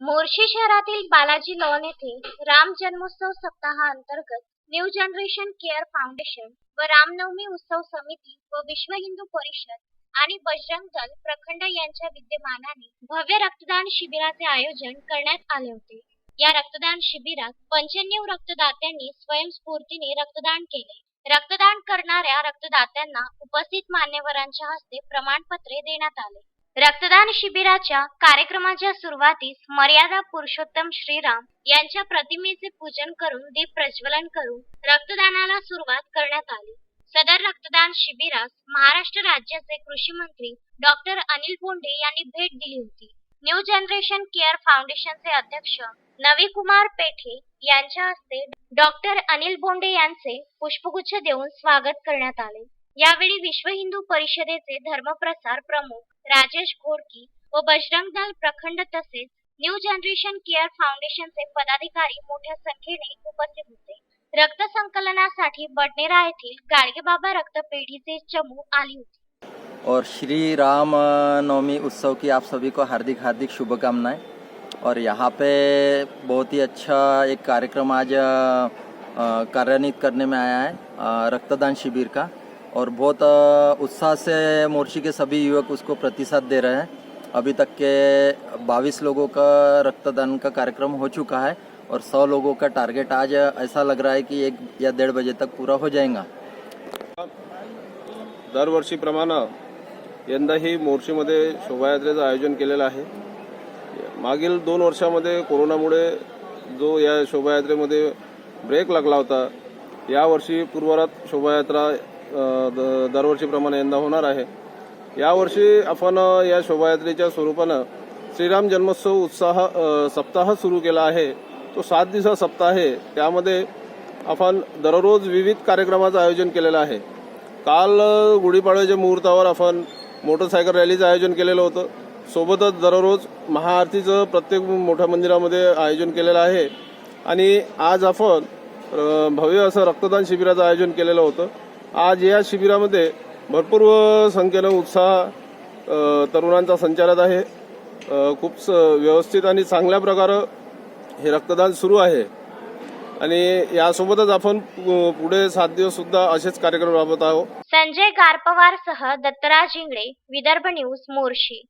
मोर्शी शहरातील बालाजी लॉन येथे राम जन्मोत्सव सप्ताहाअंतर्गत न्यू जनरेशन केअर फाउंडेशन व रामनवमी उत्सव समिती व विश्व हिंदू परिषद आणि बजरंग दल प्रखंड यांच्या विद्यमानाने भव्य रक्तदान शिबिराचे आयोजन करण्यात आले होते. या रक्तदान शिबिरात पंच्याण्णव रक्तदात्यांनी स्वयंस्फूर्तीने रक्तदान केले. रक्तदान करणाऱ्या रक्तदात्यांना उपस्थित मान्यवरांच्या हस्ते प्रमाणपत्रे देण्यात आले. रक्तदान शिबिराच्या कार्यक्रमाच्या सुरुवातीस मर्यादा पुरुषोत्तम श्रीराम यांच्या प्रतिमेचे पूजन करून दीप प्रज्वलन करून रक्तदानाला सुरुवात करण्यात आली. सदर रक्तदान शिबिरास महाराष्ट्र राज्याचे कृषी मंत्री डॉक्टर अनिल बोंडे यांनी भेट दिली होती. न्यू जनरेशन केअर फाउंडेशनचे अध्यक्ष नवी कुमार पेठे यांच्या हस्ते डॉक्टर अनिल बोंडे यांचे पुष्पगुच्छ देऊन स्वागत करण्यात आले. यावेळी विश्व हिंदू परिषदेचे धर्मप्रसार प्रमुख राजेश घोडकी व बजरंग दल प्रखंड तसेच न्यू जनरेशन केअर फाउंडेशनचे पदाधिकारी मोठ्या संख्येने उपस्थित होते. रक्त संकलनासाठी बडनेरा येथील गाडगेबाबा रक्तपेढीचे चमू आली होती. और श्री राम नवमी उत्सव की आप सभी को हार्दिक हार्दिक शुभकामनाएं। और यहाँ पे बहुत ही अच्छा एक कार्यक्रम आज कार्यान्वित करने में आया है रक्तदान शिविर का। और बहुत उत्साह से मोर्शी के सभी युवक उसको प्रतिसाद दे रहे हैं। अभी तक के बाईस लोगों का रक्तदान का कार्यक्रम हो चुका है और सौ लोगों का टारगेट आज ऐसा लग रहा है कि एक या डेढ़ बजे तक पूरा हो जाएगा। दर वर्षी प्रमाण दरवर्षीप्रमाणे यंदाही मोर्शीमध्ये शोभायात्रेचं आयोजन केलेलं आहे. मागील दोन वर्षामध्ये कोरोनामुळे जो या शोभायात्रेमध्ये ब्रेक लागला होता, यावर्षी पूर्वरात शोभायात्रा दरवर्षीप्रमाणे यंदा होणार आहे. यावर्षी आपण या शोभायात्रेच्या स्वरूपानं श्रीराम जन्मोत्सव उत्साह सप्ताह सुरू केला आहे. तो सात दिवसा सप्ताह आहे. त्यामध्ये आपण दररोज विविध कार्यक्रमाचं आयोजन केलेलं आहे. काल गुढीपाडव्याच्या मुहूर्तावर आपण मोटरसायकल रॅलीचं आयोजन केलेलं होतं. सोबतच दररोज महाआरतीचं प्रत्येक मोठ्या मंदिरामध्ये आयोजन केलेलं आहे. आणि आज आपण भव्य असं रक्तदान शिबिराचं आयोजन केलेलं होतं. आज या शिबिरामध्ये भरपूर संख्येनं उत्साह तरुणांचा संचारात आहे. खूप व्यवस्थित आणि चांगल्या प्रकारे हे रक्तदान सुरू आहे. आणि यासोबतच आपण पुढे सात दिवस सुद्धा असेच कार्यक्रम राबवत आहोत. संजय गारपवार सह दत्तराज इंगळे विदर्भ न्यूज मोर्शी.